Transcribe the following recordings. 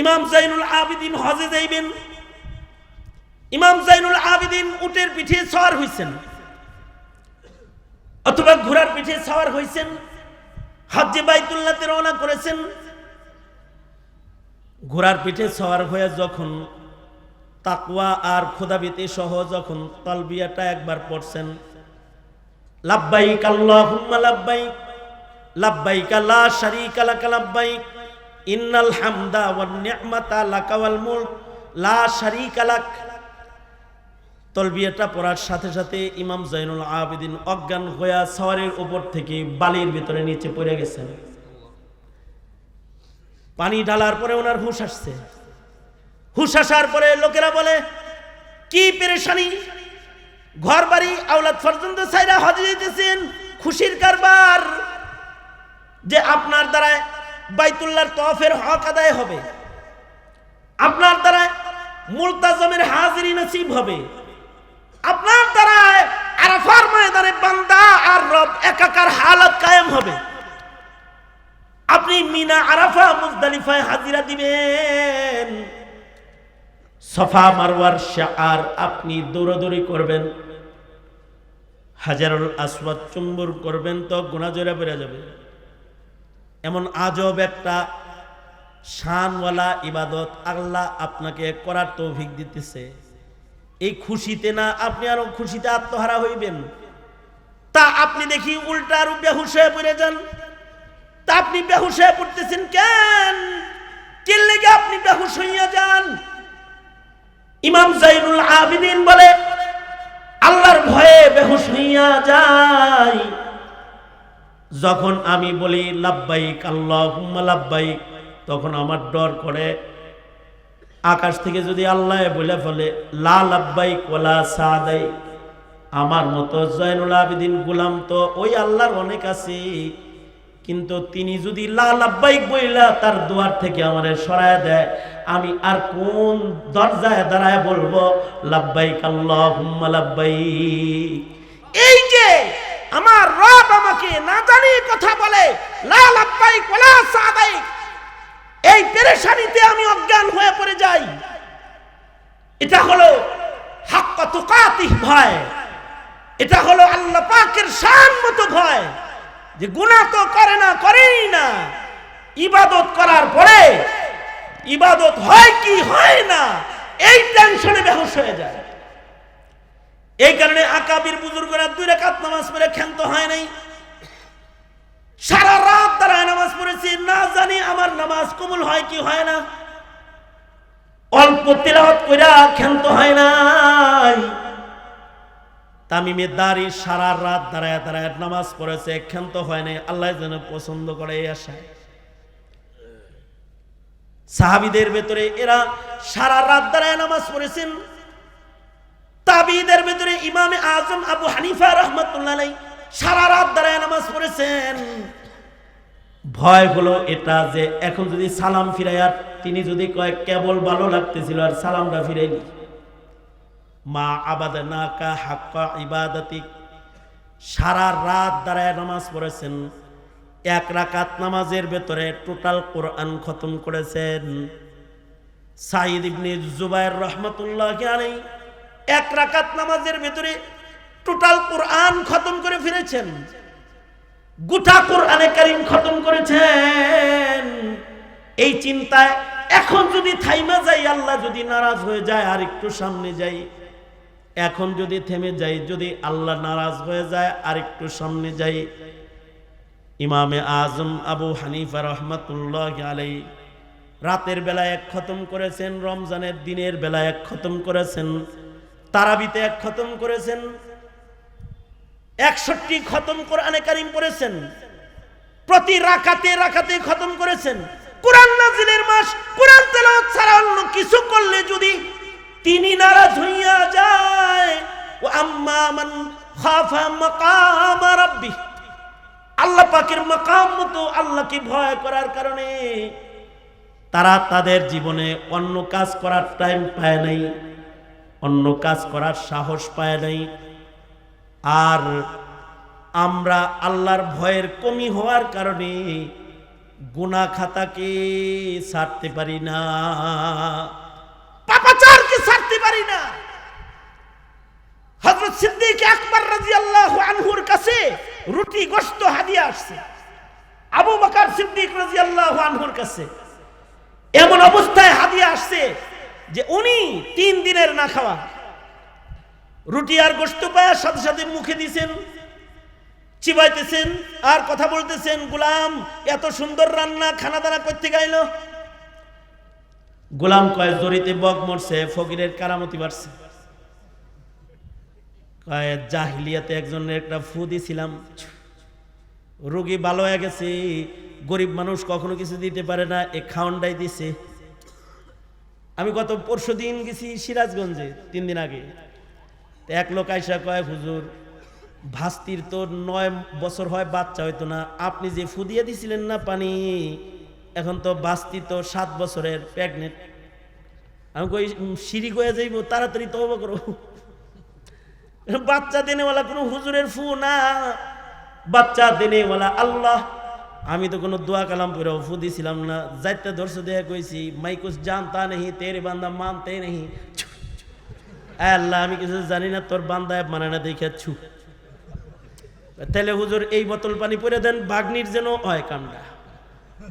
ইমাম জাইনুল আবিদিন হজে যাইবেন। ইমাম জাইনুল আবিদিন উটের পিঠে সওয়ার হইছেন। অথবা ঘোড়ার পিঠে সওয়ার হইছেন। হজ্জে বাইতুল্লাহতে রওনা করেছেন। ঘোড়ার পিঠে সওয়ার হয়ে যখন তাকওয়া আর খোদাবিতে সহ যখন তালবিয়াটা একবার পড়ছেন, লাব্বাইক আল্লাহুম্মা লাব্বাইক লাব্বাইক লা শারীকা লাকা লাব্বাইক ইন্নাল হামদা ওয়ান নি'মাতা লাকা ওয়াল মুলক, লা শারীকা লাক। তলবিয়াটা পড়ার সাথে সাথে ইমাম জাইনুল আবেদিন অজ্ঞান হইয়া সওয়ারের উপর থেকে বালির ভিতরে নিচে পড়ে গেছেন। পানি ঢালার পরে ওনার হুঁশ আসছে। হুঁশ আসার পরে লোকেরা বলে, কি পেরেশানি! ঘর বাড়ি আওলাদ ফরজন্দ সাইরা হজে যেতেছেন খুশির কারবার যে আপনার দ্বারা বাইতুল্লাহর তফের হক আদায় হবে। আপনার দ্বারা মুলতাজমের হাজিরি নসিব হবে। আপনার দ্বারা আরাফার ময়দানে বান্দা আর রব একাকার হালত কায়েম হবে। আপনি মিনা আরাফা মুজদালিফায় হাজিরা দিবেন। সফা মারওয়ার শাআর আপনি দৌড়াদৌড়ি করবেন। হাজারুল আসওয়াদ চুম্বুর করবেন তো গুণাজরা বেড়ে যাবে। এমন আজব একটা শানওয়ালা ইবাদত আল্লাহ আপনাকে করার তৌফিক দিতেছে। এই খুশিতে না আপনি আরও খুশিতে আত্মহারা হইবেন। তা আপনি দেখি উল্টা আরও বেহুশ হয়ে পড়ে যান। তা আপনি বেহুশ হয়ে পড়তেছেন কেন? কে লেগে আপনি বেহুশ হইয়া যান? ইমাম জাইনুল আবিদিন বলে, আল্লাহর ভয়ে বেহুশ হইয়া যাই যখন আমি বলি, লাব্বাইক, আল্লাহুম্মা লাব্বাইক, তখন আমার ডর করে। আকাশ থেকে যদি আল্লাহ বলে ফেলে, লা লাব্বাইক ওয়ালা সাদাই আমার মতো জয়নুল আবেদিন গুলাম তো ওই আল্লাহর অনেক আছে। কিন্তু তিনি যদি লা লাব্বাইক বইলা তার দুয়ার থেকে আমাদের সরায় দেয়, আমি আর কোন দরজায় দাঁড়ায় বলব, লাব্বাইক আল্লাহুম্মা লাব্বাইক। এই যে আমার রব আমাকে না জানি কথা বলে, লা লাব্বাইক ওয়ালা সাদাইক। এই পেরেশানিতে আমি অজ্ঞান হয়ে পড়ে যাই। এটা হলো হাক্কা তুকাতিহ ভয়। এটা হলো আল্লাহ পাকের শান মতো ভয় যে গুনাহ তো করে না, করেই না। ইবাদত করার পরে ইবাদত হয় কি হয় না, এই টেনশনে বেহস হয়ে যায়। এই কারণে আকাবির বুজুর্গরা দুই রাকাত নামাজ পড়ে ক্ষান্ত হয় নাই। সারা রাত দাঁড়ায় নামাজ পড়েছি, না জানি আমার নামাজ কবুল হয় কি হয় না। অল্প তেলাওয়াত কইরা ক্ষান্ত হয় নাই। তামিমের দাঁড়ি সারা রাত দাঁড়ায় দাঁড়ায় নামাজ পড়েছে, ক্ষান্ত হয় নাই। আল্লাহ যেন পছন্দ করে এই আশায়। সাহাবিদের ভেতরে এরা সারা রাত দাঁড়ায় নামাজ পড়েছেন তাবিদের ভেতরে ইমামে আজম আবু হানিফা রহমতুল্লাহ সারা রাত দাঁড়ায় নামাজ পড়েছেন। ভয় হলো এটা যে এখন যদি সালাম ফিরাইয়া তিনি যদি কয়, কেবল ভালো লাগতেছিল আর সালামটা ফিরাইলি। মা আবাদ না কা হাক্কা ইবাদতি সারা রাত দাঁড়ায় নামাজ পড়েছেন, এক রাকাত নামাজের ভেতরে টোটাল কোরআন খতম করেছেন। সাইদ ইবনে জুবাইর রহমতুল্লাহ আলাই এক রাকাত নামাজের ভিতরে টোটাল কোরআন খতম করে ফিরেছেন। গোটা কোরআনে কারিম খতম করেছেন। এই চিন্তায় এখন যদি থাইমা যাই আল্লাহ যদি নারাজ হয়ে যায়, আর একটু সামনে যাই, এখন যদি থেমে যাই, যদি আল্লাহ নারাজ হয়ে যায়, আর একটু সামনে যাই, ইমামে আজম আবু হানিফা রহমতুল্লাহ আলাই রাতের বেলায় এক খতম করেছেন, রমজানের দিনের বেলায় এক খতম করেছেন। তারাবিতে এক খতম করেছেন, একষট্টি খতম কোরআনে কারিম করেছেন প্রতি রাখাতে রাখাতে খতম করেছেন। কোরআন নাজিলের মাস, কোরআন তেলাওয়াত ছাড়া অন্য কিছু করলে যদি তিনি নারাজ হইয়া যায়, ও আম্মা মান খাফা মাকাম রাব্বি, আল্লাহ পাকের মাকাম মতো আল্লাহকে ভয় করার কারণে তারা তাদের জীবনে অন্য কাজ করার টাইম পায় নাই। অন্য কাজ করার সাহস পায় নাই। আর আমরা আল্লাহর ভয়ের কমি হওয়ার কারণে গুনা খাতাকে ছাড়তে পারি না। পাপাচারকে ছাড়তে পারি না। হযরত সিদ্দিক আকবর রাদিয়াল্লাহু আনহুর কাছে রুটি, গোশত, হাদিয়া আসছে। আবু বকর সিদ্দিক রাদিয়াল্লাহু আনহুর কাছে। এমন অবস্থায় হাদিয়া আসছে যে উনি তিন দিনের না খাওয়া। রুটি আর গোশত পায়, সাথে সাথে মুখে দিছেন, চিবাইতেছেন, আর কথা বলতেছেন, গুলাম, এত সুন্দর রান্না খানা দানা করতে গাইল গোলাম কয় জড়িতে বক মরছে, ফকিরের কারামতি বাড়ছে। কয়, জাহিলিয়াতে একজনের একটা ফু দিছিলাম। রুগী ভালো হয়ে গেছে, গরিব মানুষ কখনো কিছু দিতে পারে না, এ খাওয়ানটাই দিছে। আমি গত পরশু দিন গেছি সিরাজগঞ্জে, তিন দিন আগে। এক লোক আইসা কয়, হুজুর, ভাস্তির তো নয় বছর হয়, বাচ্চা হইতো না। আপনি যে ফুদিয়ে দিছিলেন না পানি, এখন তো বাস্তি তো সাত বছরের প্রেগনেন্ট আমি কই, সিঁড়ি গয়ে যাইব, তাড়াতাড়ি তো করো। বাচ্চা দেনেওয়ালা কোনো হুজুরের ফু না। বাচ্চা দেনেওয়ালা আল্লাহ আমি তো কোনো দোয়া কালাম পরে ফু দিছিলাম না। যাইতে দর্শ দেয়া কইছি, মাইকুস জানতা নেহি, তেরে বান্দা মানতে নেহি। আল্লাহ, আমি কিছু জানি না, তোর বান্দায় মানে না দেখে ছু। তাহলে হুজুর, এই বোতল পানি পরে দেন, বাগনির যেন হয় কামটা।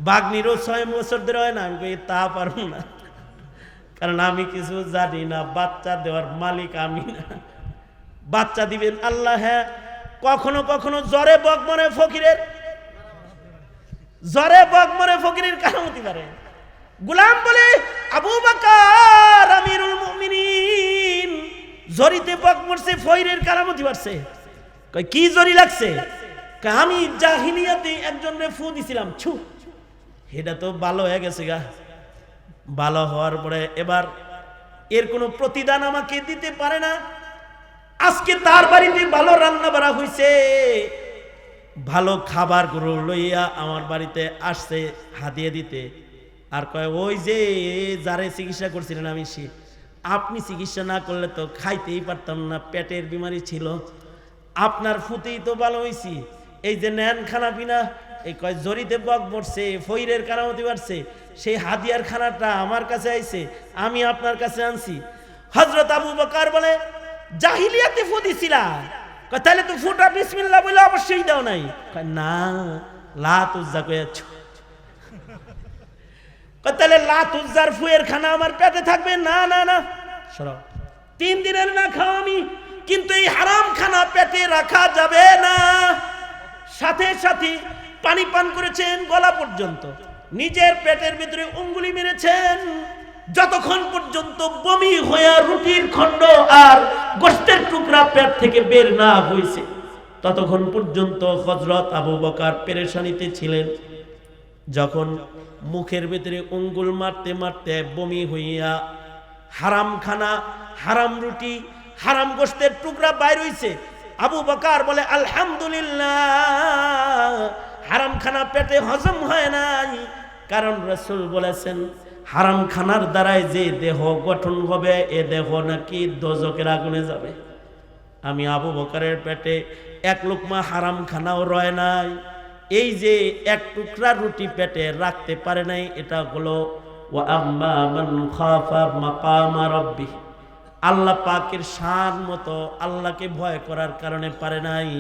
বাগনিরও ছয় বছর ধরে হয় না, আমি কই, তা পারব না। কারণ আমি কিছু জানি না, বাচ্চা দেওয়ার মালিক আমি না। বাচ্চা দিবেন আল্লাহ হ্যাঁ। কখনো কখনো জ্বরে বক মরে ফকিরের জ্বরে বক মরে ফকিরের কারণ হতে পারে। গুলাম বলে, আবু বাকার, আমিরুল মুমিনিন। জরিতে বক মরছে, ফইরের কারামতি বাড়ছে কয়, কি জরি লাগছে? আমি জাহিলিয়াতে একজনের ফু দিছিলাম, ছু। এটা তো ভালো হয়ে গেছে গা। ভালো হওয়ার পরে এবার এর কোনো প্রতিদান আমাকে দিতে পারে না। আজকে তার বাড়িতে ভালো রান্না বাড়া হইছে। ভালো খাবার গরু লইয়া আমার বাড়িতে আসছে হাতিয়ে দিতে। আর কয়, ওই যে, যারে চিকিৎসা করছিলেন আমি সে। আপনি চিকিৎসা না করলে তো খাইতেই পারতাম না, পেটের বিমারি ছিল। আপনার ফুতেই তো ভালো হয়েছি এই যে নেন খানা পিনা, এই কয়, জরিতে বক পড়ছে ফইরের কারামতি বাড়ছে। সেই হাদিয়ার খানাটা আমার কাছে আইছে, আমি আপনার কাছে আনছি। হজরত আবু বকার বলে, জাহিলিয়াতে ফু দিছিলা? কয় তাহলে তো ফুটা বিসমিল্লাহ বলে অবশ্যই দাও নাই। না লাত তুজ্জা কয়াচ্ছ কয় তাহলে লা তুজ্জার ফুয়ের খানা আমার পেটে থাকবে? না না না। সরাও তিন দিনের না খাও আমি, কিন্তু এই হারাম খানা পেটে রাখা যাবে না। সাথে সাথে পানি পান করেছেন গলা পর্যন্ত। নিজের পেটের ভিতরে উঙ্গুলি মেরেছেন। যতক্ষণ পর্যন্ত বমি হয়ে রুটির খণ্ড আর গোষ্ঠের টুকরা পেট থেকে বের না হয়েছে ততক্ষণ পর্যন্ত হজরত আবু বকার পেরেশানিতে ছিলেন। যখন মুখের ভিতরে অঙ্গুল মারতে মারতে বমি হইয়া হারাম খানা হারাম রুটি, হারাম গোষ্ঠের টুকরা বাইর হইছে, আবু বকার বলে, আলহামদুলিল্লাহ হারাম খানা পেটে হজম হয় নাই। কারণ রসুল বলেছেন হারাম খানার দ্বারাই যে দেহ গঠন হবে, এ দেহ নাকি দোজকের আগুনে যাবে। আমি আবু বকারের পেটে এক লোকমা হারাম খানাও রয় নাই। এই যে এক টুকরা রুটি পেটে রাখতে পারে নাই, এটা হলো আল্লাহ পাকের শান মতো আল্লাহকে ভয় করার কারণে পারে নাই।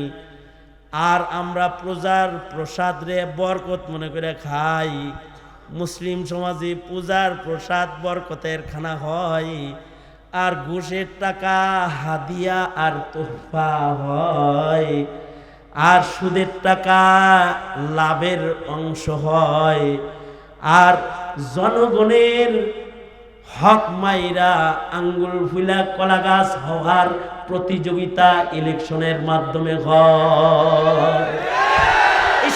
আর আমরা প্রজার প্রসাদ রে বরকত মনে করে খাই। মুসলিম সমাজে পূজার প্রসাদ বরকতের খানা হয়, আর ঘুষের টাকা, হাদিয়া আর তোহফা হয়, আর সুদের টাকা লাভের অংশ হয়, আর জনগণের হক মাইরা আঙ্গুল ফুলা কলা গাছ হওয়ার প্রতিযোগিতা ইলেকশনের মাধ্যমে হয়।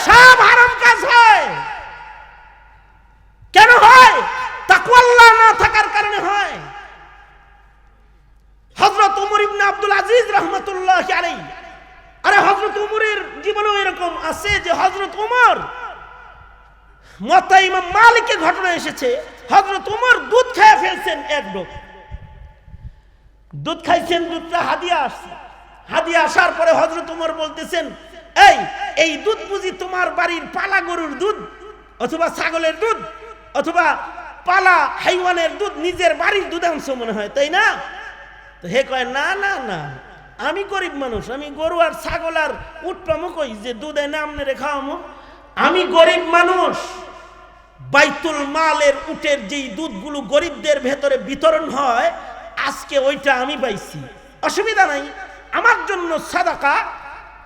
সব হারাম কাজ হয় কেন হয় তাকওয়াল্লাহ না থাকার কারণে হয় হযরত উমর ইবনে আব্দুল আজিজ রাহমাতুল্লাহ আলাইহি আরে হযরত উমরের জীবনেও এরকম আছে যে হযরত উমর? মতা মালিকের ঘটনা এসেছে, হযরত উমর দুধ খেয়ে ফেলছেন এক ডোক দুধ খাইছেন, দুধটা হাদিয়া আসছে। হাদিয়া আসার পরে হযরত উমর বলতেছেন, এই এই দুধ বুঝি তোমার বাড়ির পালা গরুর দুধ অথবা ছাগলের দুধ অথবা পালা হাইওয়ানের দুধ নিজের বাড়ির দুধাংশ মনে হয়, তাই না? তো হে কয়, না না না। আমি গরিব মানুষ, আমি গরু আর ছাগল আর উঠ পামো কই? যে দুধে নাম রে খাওয়ামো? আমি গরিব মানুষ। বাইতুল মালের উটের যেই দুধগুলো গরিবদের ভেতরে বিতরণ হয়, আজকে ওইটা আমি পাইছি। অসুবিধা নাই। আমার জন্য সাদাকা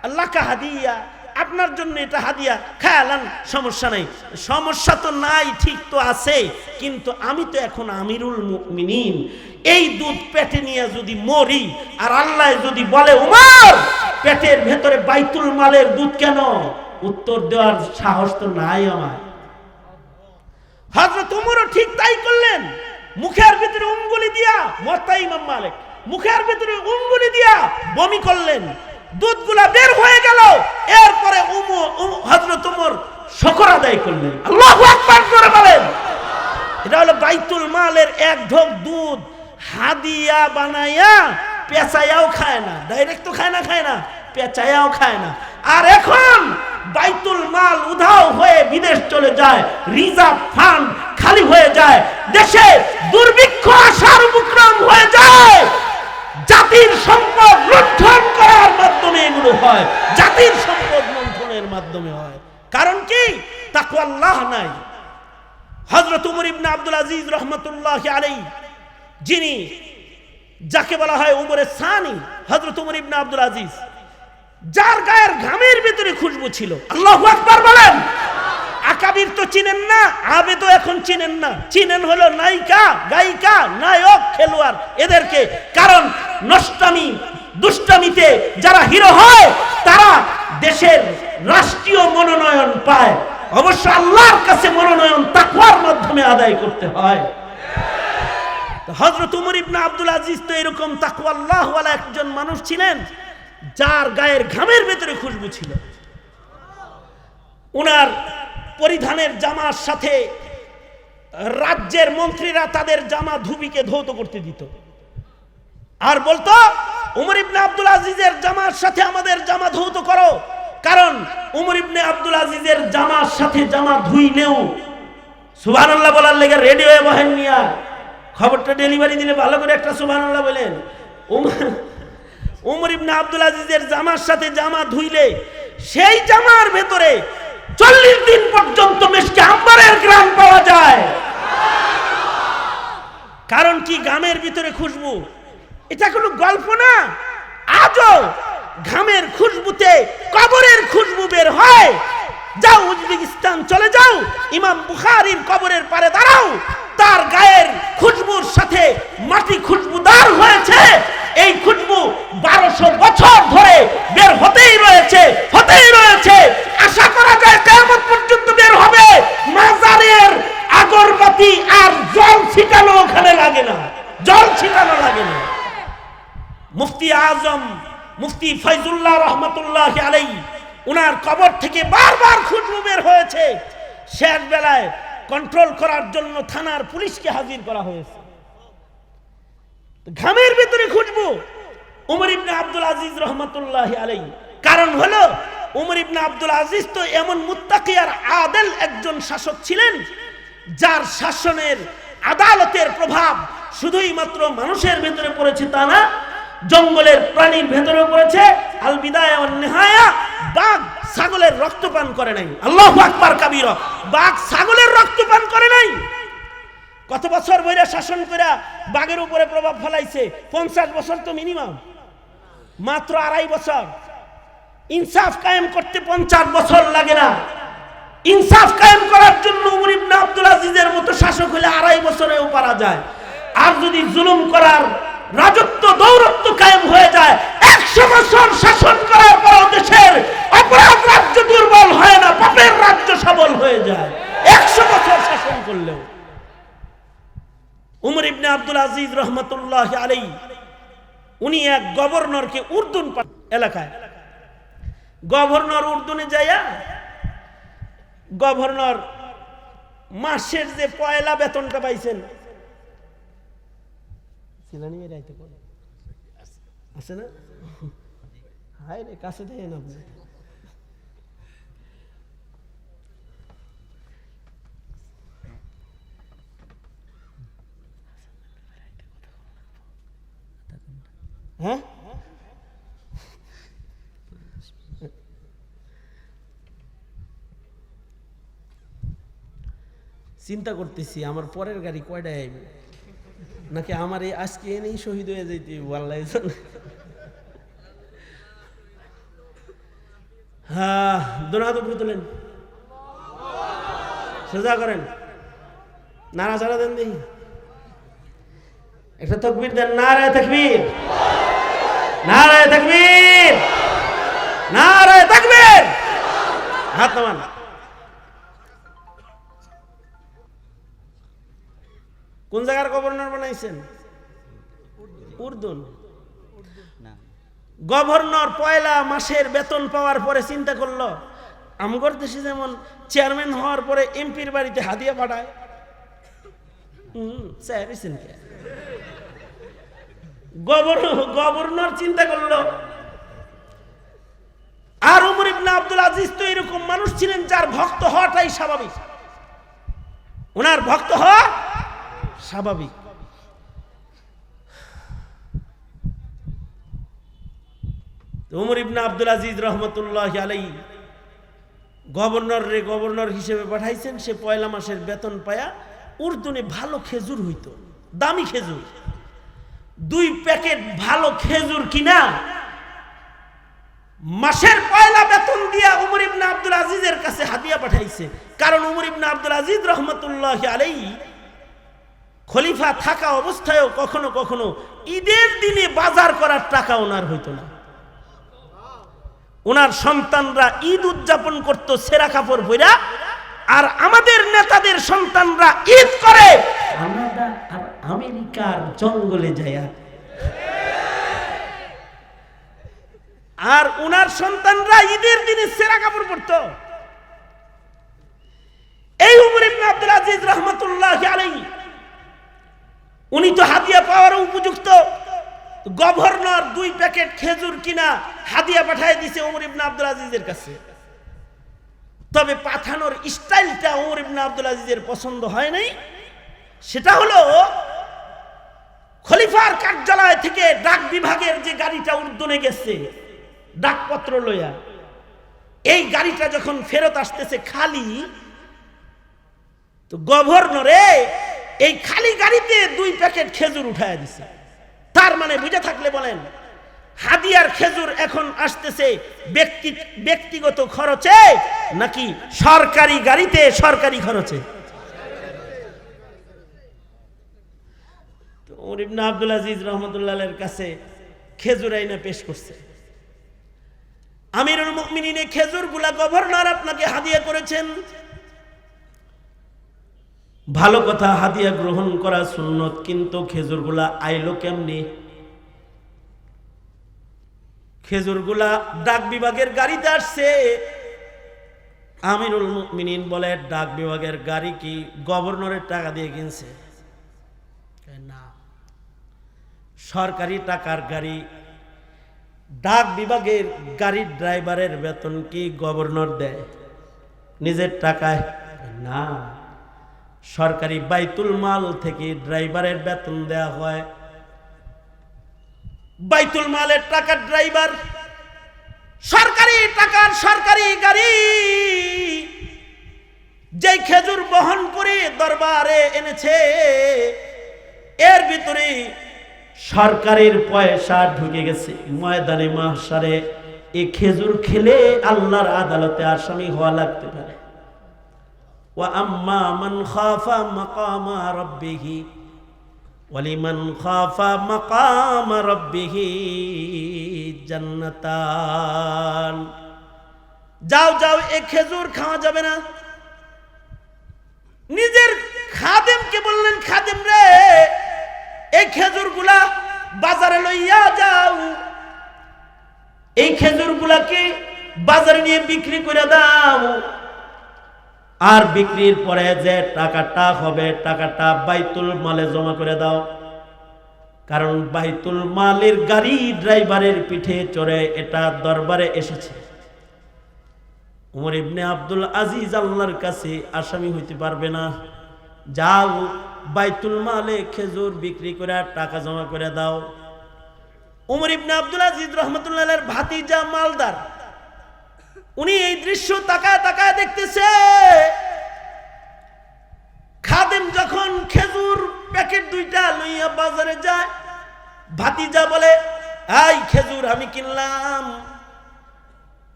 আল্লাহ হাদিয়া আপনার জন্য এটা হাদিয়া। খেয়ালান, সমস্যা নাই। সমস্যা তো নাই, ঠিক তো আছে। কিন্তু আমি তো এখন আমিরুল মুমিনিন। এই দুধ পেটে নিয়ে যদি মরি, আর আল্লাহ যদি বলে, উমর, পেটের ভেতরে বাইতুল মালের দুধ কেন? উত্তর দেওয়ার সাহস তো নাই আমার। হজরত উমরও ঠিক তাই করলেন। মুখের ভিতরে উঙ্গুলি দিয়া, মত্তা ইমাম মালিক, মুখের ভিতরে উঙ্গুলি দিয়া বমি করলেন। দুধগুলা বের হয়ে গেল। এরপরে হজরত উমর শকর আদায় করলেন। আল্লাহ করে বলেন। এটা হলো বাইতুল মালের এক ঢোক দুধ। হাদিয়া বানাইয়া পেঁচাইয়াও খায় না। ডাইরেক্ট তো খায় না খায় না। পেঁচাইয়াও খায় না। আর এখন বাইতুল মাল উধাও হয়ে বিদেশ চলে যায়। রিজার্ভ ফান্ড খালি হয়ে যায়। দেশে দুর্ভিক্ষ আসার উপক্রম হয়ে যায়। জাতির সম্পদ লুণ্ঠন করার মাধ্যমে এগুলো হয়। জাতির সম্পদ লুণ্ঠনের মাধ্যমে হয়। কারণ কি? তাকু আল্লাহ নাই। হজরত উমর ইবনে আব্দুল আজিজ রহমতুল্লাহ আলাই যিনি যাকে বলা হয় উমরের সানি হজরত উমর ইবনে আব্দুল আজিজ, যার গায়ের ঘামের ভিতরে খুশবু ছিল। আল্লাহ আকবার বলেন। আকাবির তো চিনেন না, আবেদও এখন চিনেন না। চিনেন হলো নায়িকা, গায়িকা, নায়ক, খেলোয়াড়। এদেরকে কারণ নষ্টামি, দুষ্টামিতে যারা হিরো হয়, তারা দেশের রাষ্ট্রীয় মনোনয়ন পায়। অবশ্য আল্লাহর কাছে মনোনয়ন তাকওয়ার মাধ্যমে আদায় করতে হয়। হজরত উমর ইবনে আব্দুল আজিজ তো এরকম তাকওয়াল্লাহ ওয়ালা একজন মানুষ ছিলেন, যার গায়ের ঘামের ভেতরে খুশবু ছিল। ওনার পরিধানের জামার সাথে রাজ্যের মন্ত্রীরা তাদের জামা ধুবিকে ধৌত করতে দিত। আর বলতো, উমর ইবনে আব্দুল আজিজের জামার সাথে আমাদের জামা ধৌত করো। কারণ উমর ইবনে আব্দুল আজিজের জামার সাথে জামা ধুইলেও সুবহানাল্লাহ বলার লেগে রেডিও বহেন নিয়া খবরটা ডেলিভারি দিলে ভালো করে একটা সুবহানাল্লাহ বলেন। উমর ইবনে আব্দুল আজিজের জামার সাথে জামা ধুইলে সেই জামার ভেতরে চল্লিশ দিন পর্যন্ত মেশকে আম্বারের গ্রাম পাওয়া যায়। কারণ কি গামের ভিতরে খুশবু? এটা কোনো গল্প না। আজও ঘামের খুশবুতে কবরের খুশবু বের হয়। যাও উজবেকিস্তান চলে যাও, ইমাম বুখারির কবরের পারে দাঁড়াও। তার গায়ের খুশবুর সাথে মাটি খুশবুদার হয়েছে। এই খুশবু বারোশো বছর ধরে বের হতেই রয়েছে হতেই রয়েছে আশা করা যায় কেমন পর্যন্ত বের হবে মাজারের আগরবাতি আর জল ছিটানো ওখানে লাগে না জল ছিটানো লাগে না মুফতি আজম মুফতি ফৈজুল্লাহ রহমতুল্লাহ আলাই, উনার কবর থেকে বারবার খুশবু বের হয়েছে। শেষ বেলায় কন্ট্রোল করার জন্য থানার পুলিশকে হাজির করা হয়েছে। ঘামের ভেতরে খুঁজবো। উমর ইবনে আব্দুল আজিজ রহমতুল্লাহ আলাই। কারণ হলো, উমর ইবনে আব্দুল আজিজ তো এমন মুত্তাকি আর আদেল একজন শাসক ছিলেন, যার শাসনের আদালতের প্রভাব শুধুই মাত্র মানুষের ভেতরে পড়েছে তা না জঙ্গলের প্রাণীর ভেতরে পড়েছে। আল বিদায় নেহায়া। বাঘ ছাগলের রক্তপান করে নাই। আল্লাহ আকবার কাবির। বাঘ ছাগলের রক্তপান করে নাই। কত বছর বইরা শাসন করে বাঘের উপরে প্রভাব ফেলাইছে? পঞ্চাশ বছর তো মিনিমাম মাত্র আড়াই বছর। ইনসাফ কায়েম করতে পঞ্চাশ বছর লাগে না। ইনসাফ কায়েম করার জন্য আব্দুল আজিজের মতো শাসক হলে আড়াই বছরেও পারা যায়। আর যদি জুলুম করার রাজত্ব, দৌরত্ব কায়েম হয়ে যায়। একশো বছর শাসন করার পর দেশের অপরাধ রাজ্য দুর্বল হয় না, পাপের রাজ্য সবল হয়ে যায়। একশো বছর শাসন করলেও। উমর ইবনে আব্দুল আজিজ রহমতুল্লাহ আলাই উনি এক গভর্নরকে উর্দুন এলাকায়। গভর্নর উর্দুনে যাইয়া, গভর্নর মাসের যে পয়লা বেতনটা পাইছেন করে আছে না? হায় রে, কাছে দেখেন আপনি হ্যাঁ? চিন্তা করতেছি, আমার পরের গাড়ি কয়টায় আইবে? নাকি আমার এই আজকে এনেই শহীদ হয়ে যাইতে আল্লাহ হ্যাঁ দোনাহাত উপরে তোলেন। সোজা করেন। নানা চারা দেন দেখি। একটা তকবির দেন, নারায় তকবীর। নারায় তকবীর। নারায় তকবীর। হাত নামান। কোন জায়গার গভর্নর বানাইছেন? উর্দুন গভর্নর পয়লা মাসের বেতন পাওয়ার পরে চিন্তা করল আমগর দেশে যেমন চেয়ারম্যান হওয়ার পরে এমপির বাড়িতে হাদিয়া পাঠায়। হুম চাইছেন গভর্নর গভর্নর চিন্তা করল আর উমর ইবনে আব্দুল আজিজ তো এরকম মানুষ ছিলেন যার ভক্ত হওয়াটাই স্বাভাবিক। ওনার ভক্ত হওয়া স্বাভাবিক। উমর ইবনে আব্দুল আজিজ রহমতুল্লাহ আলাই গভর্নর রে গভর্নর হিসেবে পাঠাইছেন, সে পয়লা মাসের বেতন পায়া উর্দুনে ভালো খেজুর হইত, দামি খেজুর। দুই প্যাকেট ভালো খেজুর কিনা, মাসের পয়লা বেতন দিয়া উমর ইবনে আব্দুল আজিজের কাছে হাদিয়া পাঠাইছে। কারণ উমর ইবনে আব্দুল আজিজ রহমতুল্লাহ আলাই খলিফা থাকা অবস্থায়ও কখনো কখনো ঈদের দিনে বাজার করার টাকা ওনার হইতো না। ওনার সন্তানরা ঈদ উদযাপন করত, সেরা কাপড় পইরা, আর আমাদের নেতাদের সন্তানরা ঈদ করে। আমেরিকার জঙ্গলে যায় আর উনার সন্তানরা ঈদের দিনে সেরা কাপড় পরত। এই উমর ইবনে আব্দুল আজিজ রহমতুল্লাহ আলাইহি উনি তো হাদিয়া পাওয়ার উপযুক্ত। গভর্নর দুই প্যাকেট খেজুর কিনা হাদিয়া পাঠায় দিছে ওমর ইবনে আব্দুল আজিজের কাছে। তবে পাঠানোর স্টাইলটা ওমর ইবনে আব্দুল আজিজের পছন্দ হয় নাই। সেটা হলো, খলিফার কার্যালয় থেকে ডাক বিভাগের যে গাড়িটা উর্দনে গেছে, ডাকপত্র লইয়া। এই গাড়িটা যখন ফেরত আসতেছে খালি, তো গভর্নরে এই খালি গাড়িতে দুই প্যাকেট খেজুর উঠায় দিছে। তার মানে বুঝে থাকলে বলেন, হাদিয়ার খেজুর এখন আসতেছে ব্যক্তি ব্যক্তিগত খরচে নাকি সরকারি গাড়িতে সরকারি খরচে? আব্দুল আজিজ রহমতুল্লাহের কাছে খেজুর আইনা পেশ করছে। আমিরুল মুমিনিনে খেজুরগুলা গভর্নর আপনাকে হাদিয়া করেছেন ভালো কথা হাদিয়া গ্রহণ করা সুন্নত কিন্তু খেজুরগুলা আইলো কেমনি? খেজুরগুলা ডাক বিভাগের গাড়িতে আসছে। আমিরুল মুমিনিন বলে ডাক বিভাগের গাড়ি কি গভর্নরের টাকা দিয়ে কিনছে? না। সরকারি টাকার গাড়ি ডাক বিভাগের গাড়ির ড্রাইভারের বেতন কি গভর্নর দেয়? নিজের টাকায়? না। সরকারি বাইতুল মাল থেকে ড্রাইভারের বেতন দেয়া হয়। বাইতুল মালের টাকার ড্রাইভার, সরকারি টাকার সরকারি গাড়ি। যে খেজুর বহন করে দরবারে এনেছে, এর ভিতরে সরকারের পয়সা ঢুকে গেছে। ময়দানে মাহসারে এই খেজুর খেলে আল্লাহর আদালতে আসামি হওয়া লাগতে পারে। وأما من خاف مقام ربه ولمن خاف مقام ربه জান্নাতান যাও যাও এ খেজুর খাওয়া যাবে না নিজের খাদেমকে বললেন খাদেম রে এই খেজুরগুলা বাজারে লইয়া যাও এই খেজুরগুলাকে বাজারে নিয়ে বিক্রি করে দাও আর বিক্রির পরে যে টাকাটা হবে, টাকাটা বাইতুল মালে জমা করে দাও। কারণ বাইতুল মালের গাড়ি ড্রাইভারের পিঠে চড়ে এটা দরবারে এসেছে। উমর ইবনে আব্দুল আজিজ আল্লাহর কাছে আসামি হইতে পারবে না। যাও, বাইতুল মালে খেজুর বিক্রি করে টাকা জমা করে দাও। উমর ইবনে আব্দুল আজিজ রহমতুল্লাহের ভাতিজা মালদার উনি এই দৃশ্য তাকায় তাকায় দেখতেছে। খাদেম যখন খেজুর প্যাকেট দুইটা লইয়া বাজারে যায়, ভাতিজা বলে এই খেজুর, আমি কিনলাম।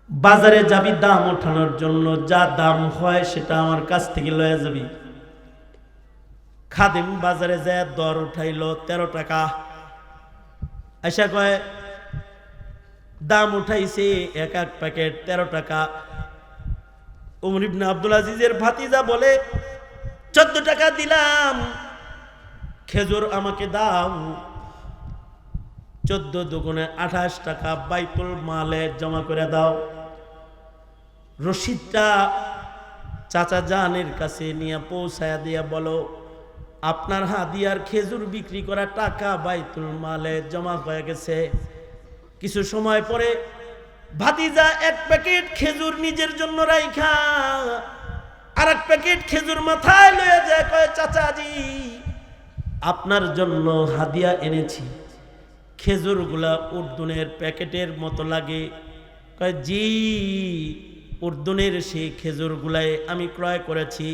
বাজারে যাবি, দাম ওঠানোর জন্য যা দাম হয় সেটা আমার কাছ থেকে লয়ে যাবি। খাদেম বাজারে যায়, দর উঠাইলো তেরো টাকা। আশা কয় দাম উঠাইছে এক এক প্যাকেট তেরো টাকা। আব্দুল আজিজের ভাতিজা বলে, চোদ্দ টাকা দিলাম, খেজুর আমাকে দাও। চোদ্দ দুগুণে আঠাশ টাকা বাইতুল মালে জমা করে দাও। রশিদটা চাচা জানের কাছে নিয়ে পৌঁছায়া দিয়া বলো, আপনার হাদিয়ার খেজুর বিক্রি করা টাকা বাইতুল মালে জমা হয়ে গেছে। কিছু সময় পরে ভাতিজা এক প্যাকেট খেজুর নিজের জন্য রাইখা আর এক প্যাকেট খেজুর মাথায় লয়ে যায়, কয়, চাচাজি, আপনার জন্য হাদিয়া এনেছি। খেজুরগুলা উর্দুনের প্যাকেটের মতো লাগে। কয়, জি, উর্দুনের সেই খেজুরগুলাই আমি ক্রয় করেছি।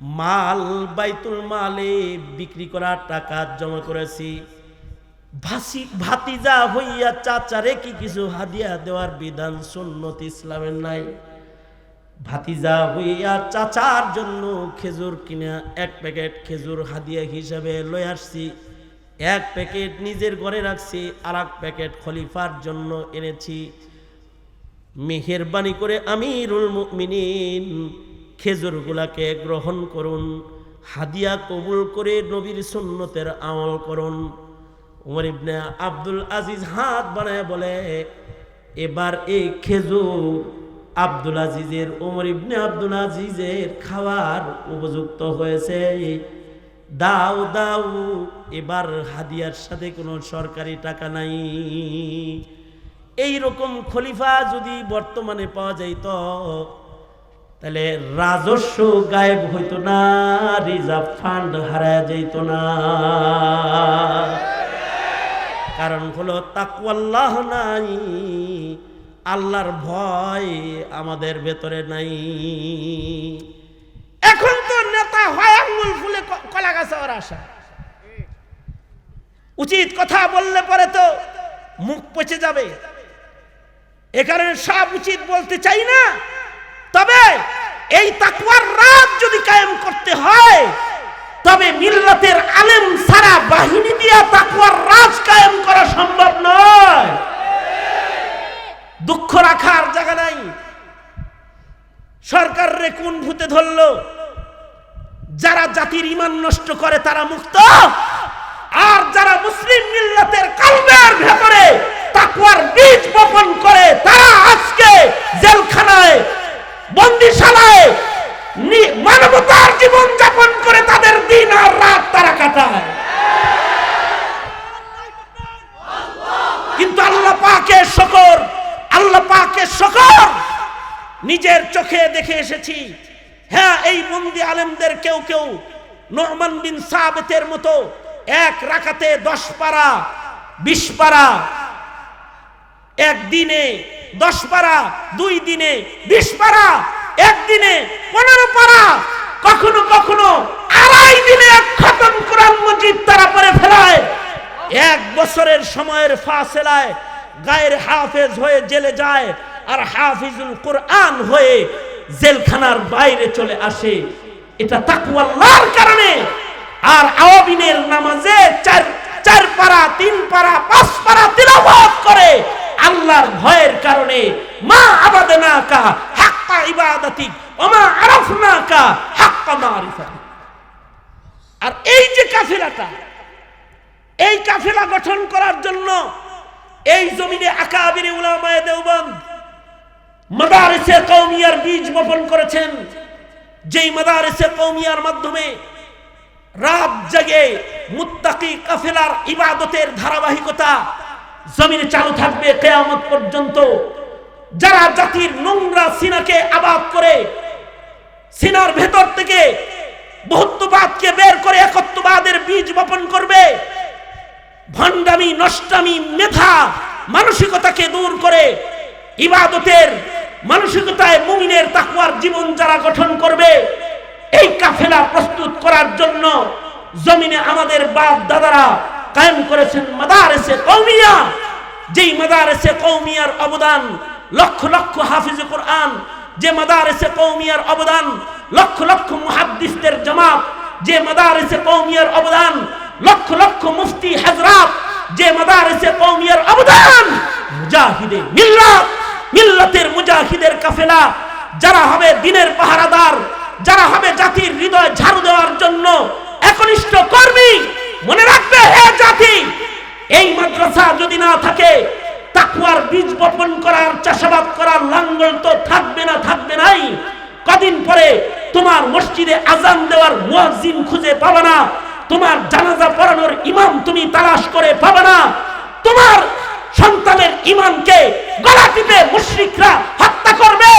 মাল, বাইতুল মালে বিক্রি করা টাকা জমা করেছি। ভাসি ভাতিজা হইয়া চাচারে কি কিছু হাদিয়া দেওয়ার বিধান সুন্নত ইসলামের নাই? ভাতিজা হইয়া চাচার জন্য খেজুর কিনা এক প্যাকেট খেজুর হাদিয়া হিসাবে লয়ে আসছি। এক প্যাকেট নিজের ঘরে রাখছি আর এক প্যাকেট খলিফার জন্য এনেছি। মেহেরবানি করে আমিরুল মুমিনিন খেজুরগুলাকে গ্রহণ করুন, হাদিয়া কবুল করে নবীর সুন্নতের আমল করুন। উমর ইবনে আব্দুল আজিজ হাত বানায় বলে, এবার এই খেজুর আব্দুল আজিজের, উমর ইবনে আব্দুল আজিজের খাওয়ার উপযুক্ত হয়েছে। দাও দাও, এবার হাদিয়ার সাথে কোনো সরকারি টাকা নাই। এই রকম খলিফা যদি বর্তমানে পাওয়া যাইত, তাহলে রাজস্ব গায়েব হইতো না, রিজার্ভ ফান্ড হারায় যাইত না। কারণ হলো তাকুয়াল্লাহ নাই, আল্লাহর ভয় আমাদের ভেতরে নাই। এখন তো নেতা হয় আঙ্গুল ফুলে কলা গাছে ওর আশা। উচিত কথা বললে পরে তো মুখ পচে যাবে। এ কারণে সব উচিত বলতে চাই না। তবে এই তাকুয়ার রাত যদি কায়েম করতে হয় তবে মিল্লাতের আলেম সারা বাহিনী দিয়া তাকুয়ার রাজ কায়েম করা সম্ভব নয়। দুঃখ রাখার জায়গা নাই। সরকার রে কোন ভূতে ধরলো? যারা জাতির ইমান নষ্ট করে তারা মুক্ত। আর যারা মুসলিম মিল্লাতের কালবের ভেতরে তাকওয়ার বীজ বপন করে, তারা আজকে জেলখানায়, বন্দিশালায় মানবতার জীবন যাপন করে তাদের দিন আর রাত তারা কাটায়। কিন্তু আল্লাহ পাকের শকর, আল্লাহ পাকের শকর, নিজের চোখে দেখে এসেছি। হ্যাঁ এই বন্দি আলেমদের কেউ কেউ নোমান বিন সাবেতের মতো এক রাখাতে দশ পারা, বিশ পারা একদিনে দশ পারা, দুই দিনে বিশ পারা একদিনে পনেরো পারা, কখনো কখনো আড়াই দিনে খতম কোরআন মজিদ তারা পরে ফেলায়। এক বছরের সময়ের ফাসেলায় গায়ের হাফেজ হয়ে জেলে যায় আর হাফিজুল কোরআন হয়ে জেলখানার বাইরে চলে আসে। এটা তাকুয়াল্লাহর কারণে। আর আওয়াবিনের নামাজে চার চার পারা, তিন পারা, পাঁচ পারা তিলাওয়াত করে আল্লাহর ভয়ের কারণে মা আবাদনা কা হাক্কা ইবাদাতি ওমা আরাফনা কা হাক্কা মারিফাতি। আর এই যে কাফেলাটা, এই কাফেলা গঠন করার জন্য এই জমিনে আকাবিরে উলামায়ে দেওবন্দ মাদারিসে বীজ বপন করেছেন। যেই মাদারিসে কওমিয়ার মাধ্যমে রাত জাগে মুত্তাকি কাফেলার ইবাদতের ধারাবাহিকতা জমিনে চালু থাকবে, কেয়ামত পর্যন্ত যারা জাতির নোংরা সিনাকে আবাদ করে, সিনার ভেতর থেকে বহুত্ববাদকে বের করে একত্ববাদের বীজ বপন করবে, ভণ্ডামি, নষ্টামি, মেধা, মানসিকতাকে দূর করে, ইবাদতের মানসিকতায় মুমিনের তাকুয়ার জীবন যারা গঠন করবে, এই কাফেলা প্রস্তুত করার জন্য জমিনে আমাদের বাপ দাদারা কায়েম করেছেন মাদারেসে কৌমিয়া যেই মাদারেসে কৌমিয়ার অবদান লক্ষ লক্ষ হাফিজ কোরআন, যে মাদারেসে কৌমিয়ার অবদান, লক্ষ লক্ষ মুহাদ্দিসদের জামাত, যে মাদারেসে কৌমিয়ার অবদান, লক্ষ লক্ষ মুফতি হযরত যে মাদারেসে কৌমিয়ার অবদান, মুজাহিদে মিল্লাত, মিল্লাতের মুজাহিদের কাফেলা, যারা হবে দিনের পাহারাদার, যারা হবে জাতির হৃদয় ঝাড়ু দেওয়ার জন্য একনিষ্ঠ কর্মী, মনে রাখবে, হে জাতি, এই মাদ্রাসা যদি না থাকে তাকুয়ার বীজ বপন করার, চাষাবাদ করার লাঙ্গল তো থাকবে না, থাকবে নাই। কদিন পরে তোমার মসজিদে আজান দেওয়ার মুয়াজ্জিন খুঁজে পাবে না। তোমার জানাজা পড়ানোর ইমাম তুমি তালাশ করে পাবে না। তোমার সন্তানের ইমানকে গলা টিপে মুশরিকরা হত্যা করবে।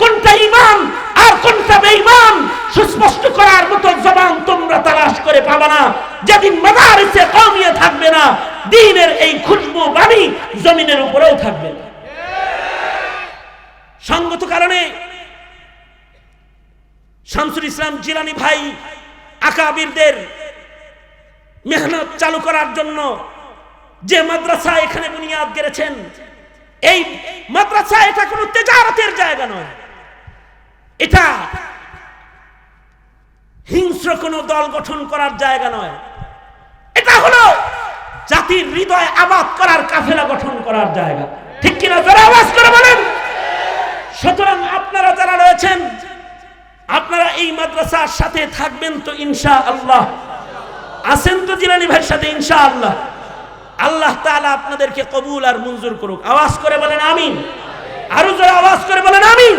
কোনটা ইমান আর কোনটা বেঈমান, সুস্পষ্ট করার মতো জবান তোমরা তালাশ করে পাবে না। যেদিন মাদারিসে কমিয়ে থাকবে না দিনের এই খুশবু বাণী জমিনের উপরেও থাকবে। না সঙ্গত কারণে শামসুল ইসলাম জিলানি ভাই, আকাবিরদের মেহনত চালু করার জন্য যে মাদ্রাসা এখানে বুনিয়াদ গেড়েছেন, এই মাদ্রাসা এটা কোনো তেজারতের জায়গা নয়। এটা হিংস্র কোনো দল গঠন করার জায়গা নয়। এটা হলো জাতির হৃদয় আবাদ করার কাফেলা গঠন করার জায়গা। ঠিক কিনা যারা আওয়াজ করে বলেন? সুতরাং আপনারা যারা রয়েছেন, আপনারা এই মাদ্রাসার সাথে থাকবেন তো ইনশা আল্লাহ আছেন তো জিলানি ভাইয়ের সাথে ইনশা আল্লাহ আল্লাহ তাআলা আপনাদেরকে কবুল আর মঞ্জুর করুক। আওয়াজ করে বলেন আমিন। আরও যারা আওয়াজ করে বলেন আমিন।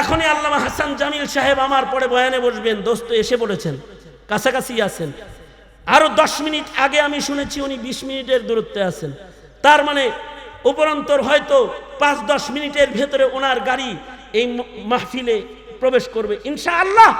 এখনই আল্লামা হাসান জামিল সাহেব আমার পরে বয়ানে বসবেন। দোস্ত এসে পড়েছেন, কাছাকাছি আছেন। আরও দশ মিনিট আগে আমি শুনেছি উনি বিশ মিনিটের দূরত্বে আছেন। তার মানে উপরন্তর হয়তো পাঁচ দশ মিনিটের ভেতরে ওনার গাড়ি এই মাহফিলে প্রবেশ করবে। ইনশাআল্লাহ